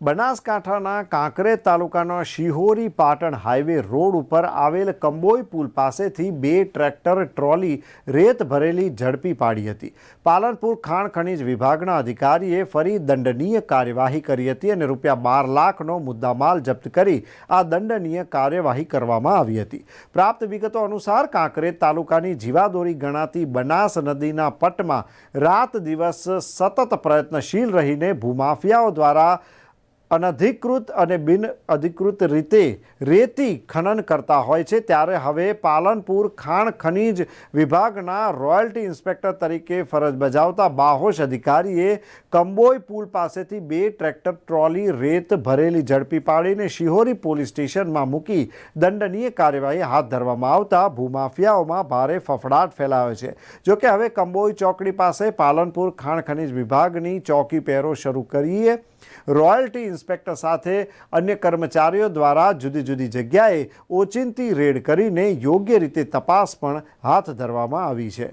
બનાસકાંઠાના કાંકરેજ તાલુકાના Shihori Patan highway road ઉપર આવેલ કંબોઈ પુલ પાસેથી બે ટ્રેક્ટર ટ્રોલી રેત ભરેલી ઝડપી પાડી હતી. પાલનપુર ખાણ ખનિજ વિભાગના અધિકારીએ ફરી દંડનીય કાર્યવાહી કરી હતી અને રૂપિયા બાર લાખનો મુદ્દામાલ જપ્ત કરી આ દંડનીય કાર્યવાહી કરવામાં આવી હતી. પ્રાપ્ત વિગતો અનુસાર કાંકરેજ તાલુકાની જીવાદોરી ગણાતી બનાસ નદીના પટમાં રાત દિવસ સતત પ્રયત્નશીલ રહીને ભૂમાફિયાઓ દ્વારા અનધિકૃત અને બિન અધિકૃત રીતે રેતી ખનન કરતા હોય છે. ત્યારે હવે પાલનપુર ખાણ ખનીજ વિભાગના રોયલ્ટી ઇન્સ્પેક્ટર તરીકે ફરજ બજાવતા બાહોશ અધિકારીએ કંબોઈ પુલ પાસેથી બે ટ્રેક્ટર ટ્રોલી રેત ભરેલી ઝડપી પાડીને શિહોરી પોલીસ સ્ટેશનમાં મૂકી દંડનીય કાર્યવાહી હાથ ધરવામાં આવતા ભૂમાફિયાઓમાં ભારે ફફડાટ ફેલાયો છે. જોકે હવે કંબોઈ ચોકડી પાસે પાલનપુર ખાણ ખનીજ વિભાગની ચોકી પહેરો શરૂ કરીએ. રોયલ્ટી ઇન્સ્પેક્ટર સાથે અન્ય કર્મચારીઓ દ્વારા જુદી જુદી જગ્યાએ ઓચિંતી રેડ કરીને યોગ્ય રીતે તપાસ પણ હાથ ધરવામાં આવી છે.